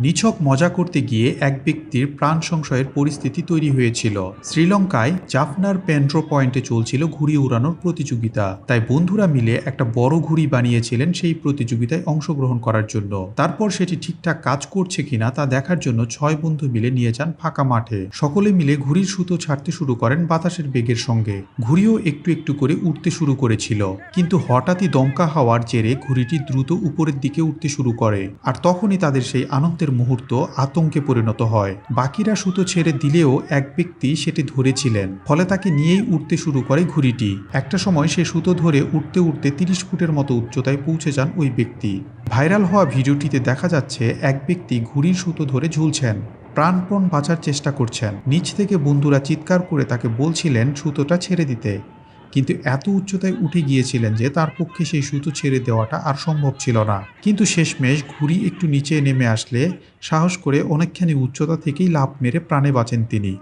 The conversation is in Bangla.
নিছক মজা করতে গিয়ে এক ব্যক্তির প্রাণ সংশয়ের পরিস্থিতি তৈরি হয়েছিল। শ্রীলঙ্কায় জাফনার পেন্ড্রো পয়েন্টে চলছিল ঘুড়ি উড়ানোর প্রতিযোগিতা। তাই বন্ধুরা মিলে একটা বড় ঘুড়ি বানিয়েছিলেন সেই প্রতিযোগিতায় অংশগ্রহণ করার জন্য। তারপর সেটি ঠিকঠাক কাজ করছে কিনা তা দেখার জন্য ছয় বন্ধু মিলে নিয়ে যান ফাঁকা মাঠে। সকলে মিলে ঘুড়ির সুতো ছাড়তে শুরু করেন বাতাসের বেগের সঙ্গে। ঘুড়িও একটু একটু করে উঠতে শুরু করেছিল। কিন্তু হঠাৎই দমকা হওয়ার জেরে ঘুড়িটি দ্রুত উপরের দিকে উঠতে শুরু করে। আর তখনই তাদের সেই আনন্দের মুহূর্ত আতঙ্কে পরিণত হয়। বাকিরা সুতো ছেড়ে দিলেও এক ব্যক্তি সেটি ধরেছিলেন, ফলে তাকে নিয়েই উঠতে শুরু করে ঘুড়িটি। একটা সময় সে সুতো ধরে উঠতে উঠতে তিরিশ ফুটের মতো উচ্চতায় পৌঁছে যান ওই ব্যক্তি। ভাইরাল হওয়া ভিডিওটিতে দেখা যাচ্ছে, এক ব্যক্তি ঘুড়ির সুতো ধরে ঝুলছেন, প্রাণপণ বাঁচার চেষ্টা করছেন। নিচ থেকে বন্ধুরা চিৎকার করে তাকে বলছিলেন সুতোটা ছেড়ে দিতে। কিন্তু এত উচ্চতায় উঠে গিয়েছিলেন যে তার পক্ষে সেই সুতো ছেড়ে দেওয়াটা আর সম্ভব ছিল না। কিন্তু শেষমেশ ঘুড়ি একটু নিচে নেমে আসলে সাহস করে অনেকখানি উচ্চতা থেকেই লাভ মেরে প্রাণে বাঁচেন তিনি।